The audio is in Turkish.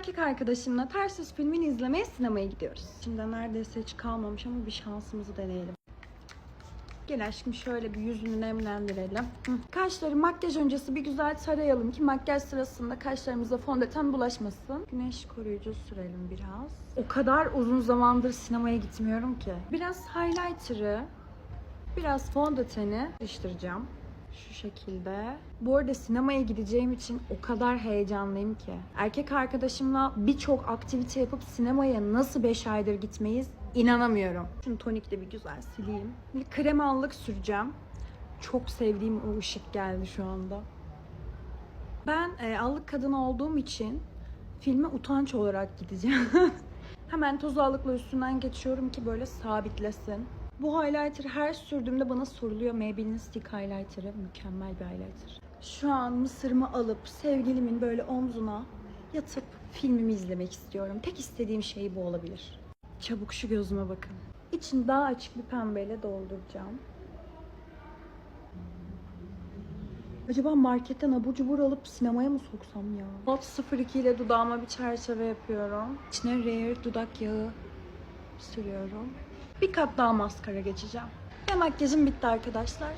erkek arkadaşımla Yüz filmini izlemeye sinemaya gidiyoruz. Şimdi neredeyse hiç kalmamış ama bir şansımızı deneyelim. Gel aşkım şöyle bir yüzünü nemlendirelim. Hı. Kaşları makyaj öncesi bir güzel tarayalım ki makyaj sırasında kaşlarımıza fondöten bulaşmasın. Güneş koruyucu sürelim biraz. O kadar uzun zamandır sinemaya gitmiyorum ki. Biraz highlighter'ı, biraz fondöteni karıştıracağım. Şu şekilde. Bu arada sinemaya gideceğim için o kadar heyecanlıyım ki. Erkek arkadaşımla birçok aktivite yapıp sinemaya nasıl 5 aydır gitmeyiz inanamıyorum. Şunu tonikle bir güzel sileyim. Bir krem allık süreceğim. Çok sevdiğim o ışık geldi şu anda. Ben e, allık kadını olduğum için filme utanç olarak gideceğim. Hemen toz allıkla üstünden geçiyorum ki böyle sabitlesin. Bu highlighter her sürdüğümde bana soruluyor. Maybelline Stick Highlighter'ı mükemmel bir highlighter. Şu an mısırımı alıp sevgilimin böyle omzuna yatıp filmimi izlemek istiyorum. Tek istediğim şey bu olabilir. Çabuk şu gözüme bakın. İçini daha açık bir pembeyle dolduracağım. Acaba marketten abur cubur alıp sinemaya mı soksam ya? Hot 02 ile dudağıma bir çerçeve yapıyorum. İçine Rare dudak yağı sürüyorum. Bir kat daha maskara geçeceğim. Ve makyajım bitti arkadaşlar.